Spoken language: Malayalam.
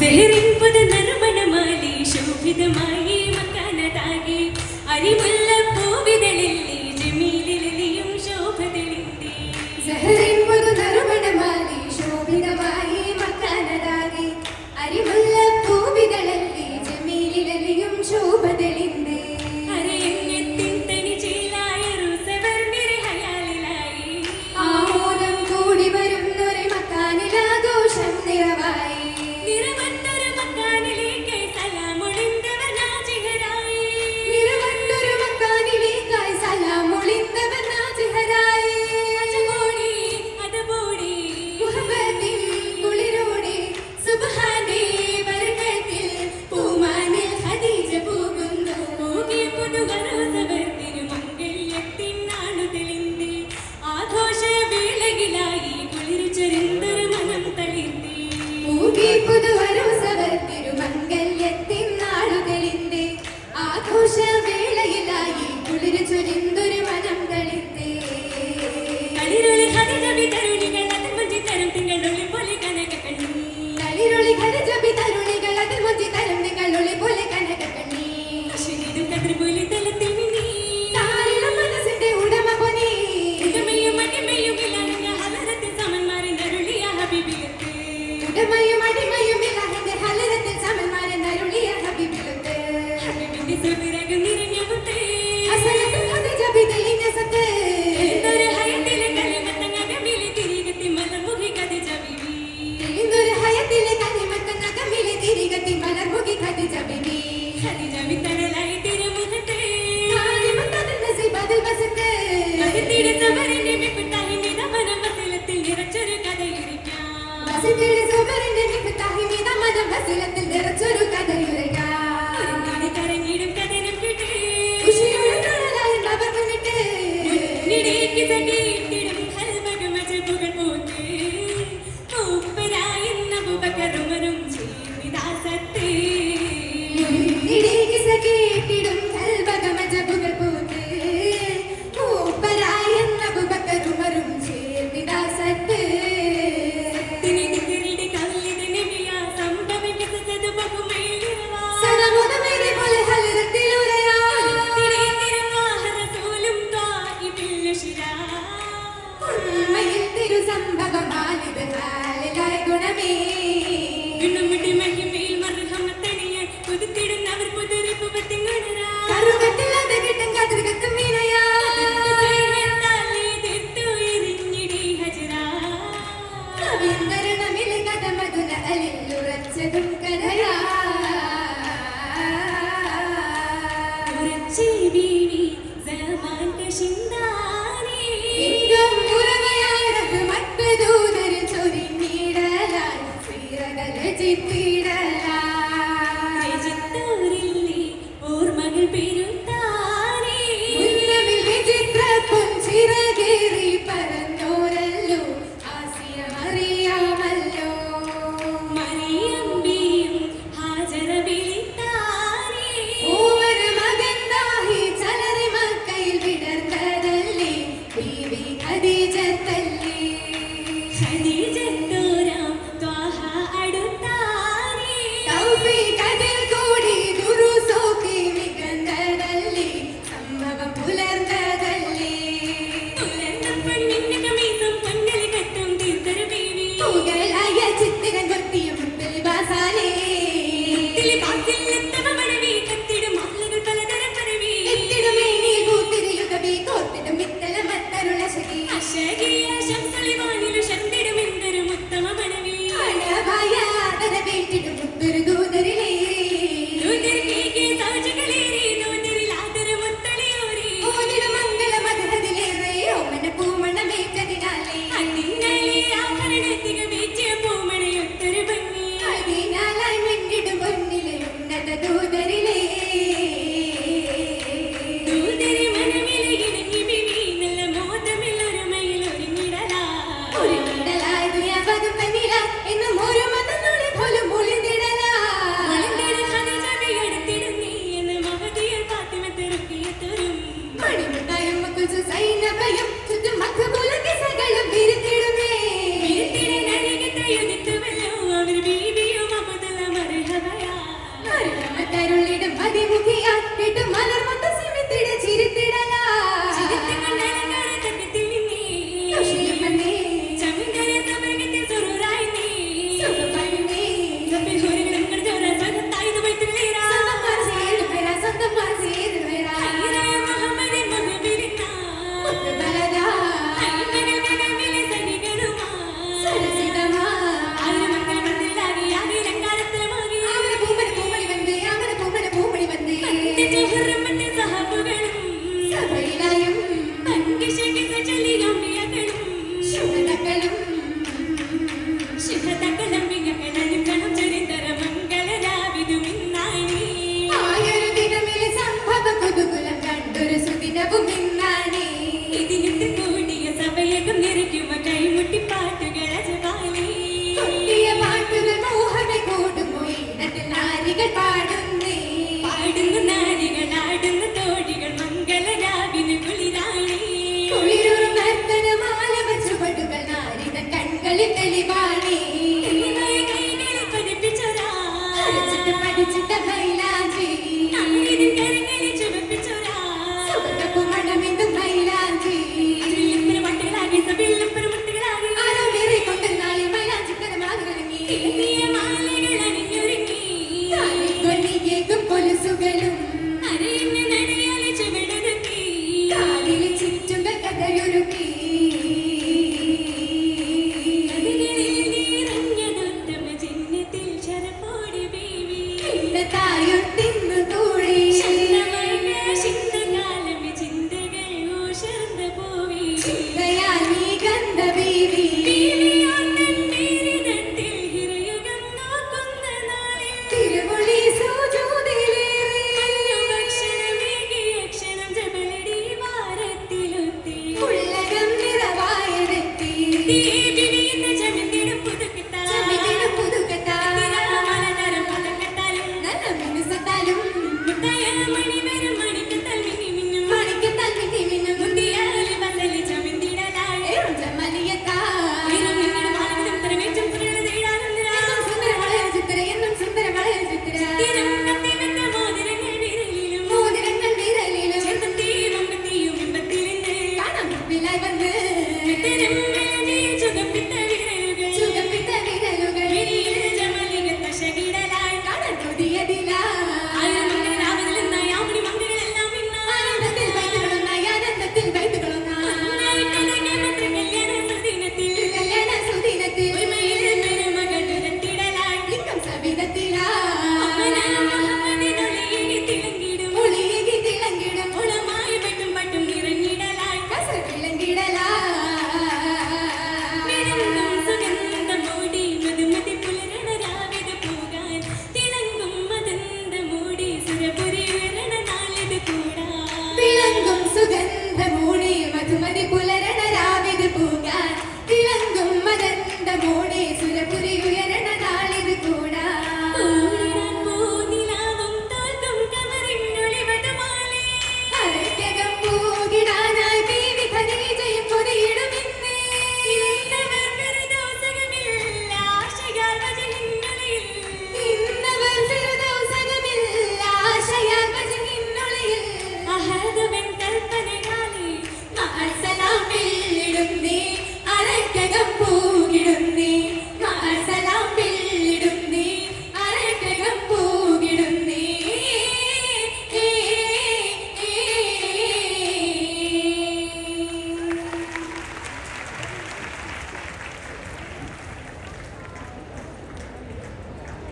സിഹറിൻ പുതു നിർമ്മണമാലി ശോഭിതമായി മക്കാനതാകെ. അറിവുള്ള ആഘോഷ വേളയിലായി കുളിരു ചൊരിഞ്ഞ മനസ്സിലെ സുഖരന്റെ മികത്താഹി മിത മനം ഹസിലത്തിൽ നിറച്ചൊരു കഥയുരയ്ക്ക 心。ജന്തുരാം ത്വാഹ അടുത്താരേ തൗഫീഖ് ദിൽ Bebeğim